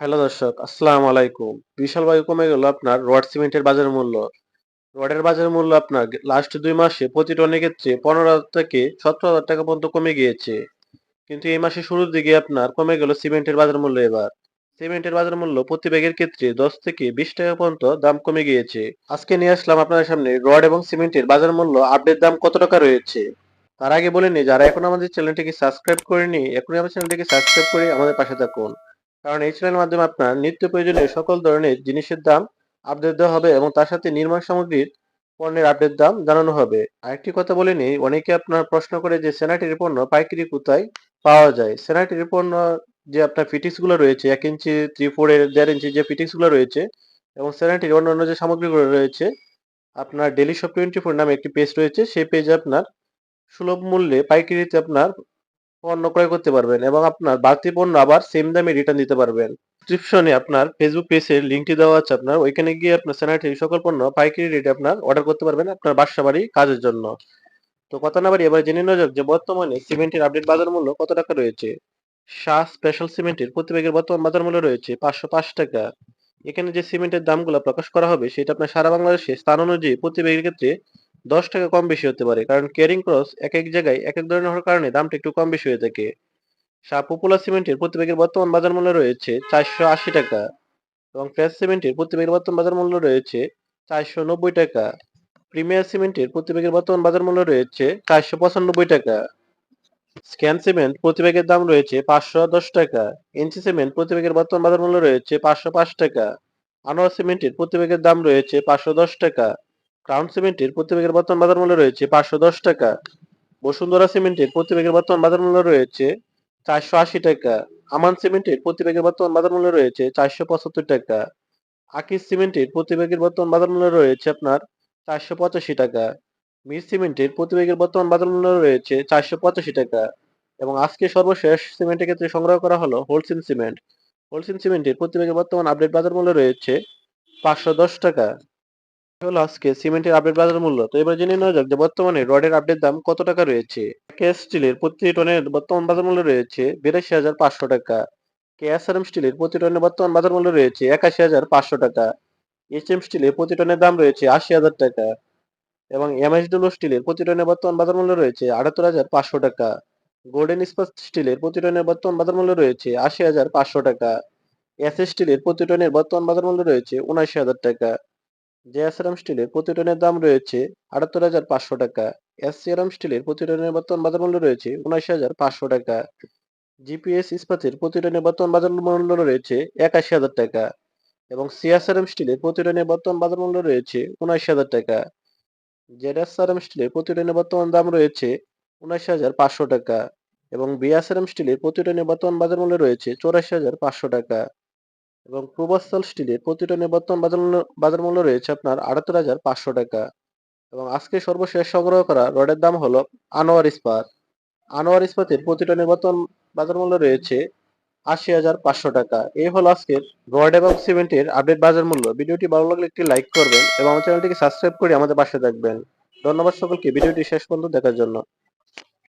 Hello দর্শক, আসসালামু আলাইকুম। বিশাল বিশালভাবে কমে গেল আপনার রড সিমেন্টের বাজার মূল্য। রডের বাজার মূল্য প্রতি ব্যাগের ক্ষেত্রে ১৫ টাকা পর্যন্ত কমে গিয়েছে। কিন্তু এই মাসে শুরুর দিকে আপনার আমাদের আমাদের আপনার আপনার লাস্ট দুই মাসে প্রতি টনের ক্ষেত্রে পনেরো হাজার থেকে সতেরো হাজার টাকা পর্যন্ত কমে গিয়েছে। কিন্তু এই মাসে শুরুর দিকে আপনার কমে গেল সিমেন্টের বাজার মূল্য এবার। সিমেন্টের বাজার মূল্য প্রতি ব্যাগের ক্ষেত্রে দশ থেকে বিশ টাকা পর্যন্ত দাম কমে গিয়েছে। আজকে নিয়ে আসলাম আপনাদের সামনে রড এবং সিমেন্টের বাজার মূল্য আপডেট দাম কত টাকা রয়েছে। তার আগে বলে নিই যারা এখন আমাদের চ্যানেলটিকে সাবস্ক্রাইব করেনি এখনই আমার চ্যানেলটিকে সাবস্ক্রাইব করে আমাদের পাশে থাকুন। কারণ এই চ্যানেলের মাধ্যমে আপনার নিত্য প্রয়োজনীয় সকল ধরনের জিনিসের দাম আপডেট দেওয়া হবে এবং তার সাথে নির্মাণ সামগ্রীর পণ্যের আপডেট দাম জানানো হবে। আরেকটি কথা বলে নিই, অনেকে আপনার প্রশ্ন করে যে স্যানিটারি পণ্য পাইকারি কোথায় পাওয়া যায়। স্যানিটারি পণ্য যে আপনার ফিটিংসগুলো রয়েছে, এক ইঞ্চি থ্রি ফোর এর, দেড় ইঞ্চি যে ফিটিংসগুলো রয়েছে এবং স্যানিটারি অন্যান্য যে সামগ্রীগুলো রয়েছে, আপনার ডেলি শপ টোয়েন্টি ফোর নামে একটি পেজ রয়েছে, সেই পেজে আপনার সুলভ মূল্যে পাইকারিতে আপনার পণ্য ক্রয় করতে পারবেন এবং আপনার বাড়তি পণ্য আবার সেম দামে রিটার্ন দিতে পারবেন। ডিসক্রিপশনে আপনার ফেসবুক পেজের লিঙ্কটি দেওয়া আছে আপনার। ওইখানে গিয়ে আপনার স্যানিটারি সকল পণ্য পাইকারি রেটে আপনার অর্ডার করতে পারবেন আপনার বাসা বাড়ি কাজের জন্য। তো কথা না বাড়ি এবার জেনে নেওয়া যাক যে বর্তমানে সিমেন্টের আপডেট বাজার মূল্য কত টাকা রয়েছে? শাহ স্পেশাল সিমেন্টের প্রতি ব্যাগের বর্তমান বাজার মূল্য রয়েছে পাঁচশো পাঁচ টাকা। এখানে যে সিমেন্টের দামগুলো প্রকাশ করা হবে, সেটা আপনার সারা বাংলাদেশে স্থান অনুযায়ী প্রতি ব্যাগের ক্ষেত্রে দশ টাকা কম বেশি হতে পারে। কারণ ক্যারিং ক্রস এক এক জায়গায় এক এক ধরনের হওয়ার কারণে দামটা একটু কম বেশি হয়ে থাকে। শাহ পপুলার সিমেন্টের প্রতি ব্যাগের বর্তমান বাজার মূল্য রয়েছে চারশো আশি টাকা এবং ফ্রেশ সিমেন্টের প্রতি ব্যাগের বর্তমান বাজার মূল্য রয়েছে চারশো নব্বই টাকা। প্রিমিয়ার সিমেন্টের প্রতি ব্যাগের বর্তমান বাজার মূল্য রয়েছে চারশো পঁচানব্বই টাকা। স্ক্যান সিমেন্ট প্রতি ব্যাগের দাম রয়েছে পাঁচশো দশ টাকা। এনসি সিমেন্ট প্রতি ব্যাগের বর্তমান বাজার মূল্য রয়েছে পাঁচশো পাঁচ টাকা। আনোয়ার সিমেন্টের প্রতি ব্যাগের দাম রয়েছে পাঁচশো দশ টাকা। ক্রাউন সিমেন্টের প্রতি ব্যাগের বর্তমান বাজার মূল্য রয়েছে পাঁচশো দশ টাকা। বসুন্ধরা সিমেন্টের প্রতি ব্যাগের বর্তমান বাজার মূল্য রয়েছে চারশো আশি টাকা। আমান সিমেন্টের প্রতি ব্যাগের বর্তমান বাজার মূল্য রয়েছে চারশো পঁচাত্তর টাকা। আকিস সিমেন্টের প্রতি ব্যাগের বর্তমান বাজার মূল্য রয়েছে আপনার চারশো পঁচাশি টাকা। মির সিমেন্টের প্রতি ব্যাগের বর্তমান বাজার মূল্য রয়েছে চারশো পঁচাশি টাকা। এবং আজকে সর্বশেষ সিমেন্টের ক্ষেত্রে সংগ্রহ করা হলো হোলসেল সিমেন্ট হোলসেল সিমেন্টের প্রতি ব্যাগের বর্তমান আপডেট বাজার মূল্য রয়েছে পাঁচশো দশ টাকা। হলো আজকে সিমেন্টের আপডেট বাজার মূল্য। তো এবার জেনে নেওয়া যাক যে বর্তমানে রডের আপডেট দাম কত টাকা রয়েছে? কেএস স্টিলের প্রতি টনের বর্তমান বাজার মূল্য রয়েছে বিরাশি হাজার পাঁচশো টাকা। কেএসআরএম স্টিলের প্রতি টনের বর্তমান বাজার মূল্য রয়েছে একাশি হাজার পাঁচশো টাকা। এইচএম স্টিলের প্রতি টনের দাম রয়েছে আশি হাজার টাকা। এবং এমএসডব্লিউ স্টিলের প্রতি টনের বর্তমান বাজার মূল্য রয়েছে আটাত্তর হাজার পাঁচশো টাকা। গোল্ডেন ইস্পাত স্টিলের প্রতি টনের বর্তমান বাজার মূল্য রয়েছে আশি হাজার পাঁচশো টাকা। এস স্টিলের প্রতি টনের বর্তমান বাজার মূল্য রয়েছে উনআশি হাজার টাকা। জেএসআরএম স্টিলের প্রতি টনের দাম রয়েছে আটাত্তর হাজার পাঁচশো টাকা। এসসিআরএম স্টিলের প্রতি টনের বর্তমান বাজার মূল্য রয়েছে উনআশি হাজার পাঁচশো টাকা। জিপিএস ইস্পাতের প্রতি টনের বর্তমান বাজার মূল্য রয়েছে একাশি হাজার টাকা এবং সিএসআরএম স্টিলের প্রতি টনের বর্তমান বাজার মূল্য রয়েছে উনআশি হাজার টাকা। জেডএসআরএম স্টিলের প্রতি টনের বর্তমান দাম রয়েছে উনআশি হাজার পাঁচশো টাকা এবং বিএসআরএম স্টিলের প্রতি টনের বর্তমান বাজার মূল্য রয়েছে চৌরাশি হাজার পাঁচশো টাকা। এবং পূর্বাঞ্চল স্টিলের প্রতি টনের বর্তমান বাজার মূল্য রয়েছে আপনার আটাত্তর হাজার পাঁচশো টাকা। এবং আজকে সর্বশেষ সংগ্রহ করা রডের দাম হলো আনোয়ার ইস্পাত। আনোয়ার ইস্পাতের প্রতি টনের বর্তমান বাজার মূল্য রয়েছে আশি হাজার পাঁচশো টাকা। এই হলো আজকের রড এবং সিমেন্টের আপডেট বাজার মূল্য। ভিডিওটি ভালো লাগলে একটি লাইক করবেন এবং আমার চ্যানেলটিকে সাবস্ক্রাইব করে আমাদের পাশে থাকবেন। ধন্যবাদ সকলকে। ভিডিওটি শেষ পর্যন্ত দেখার জন্য।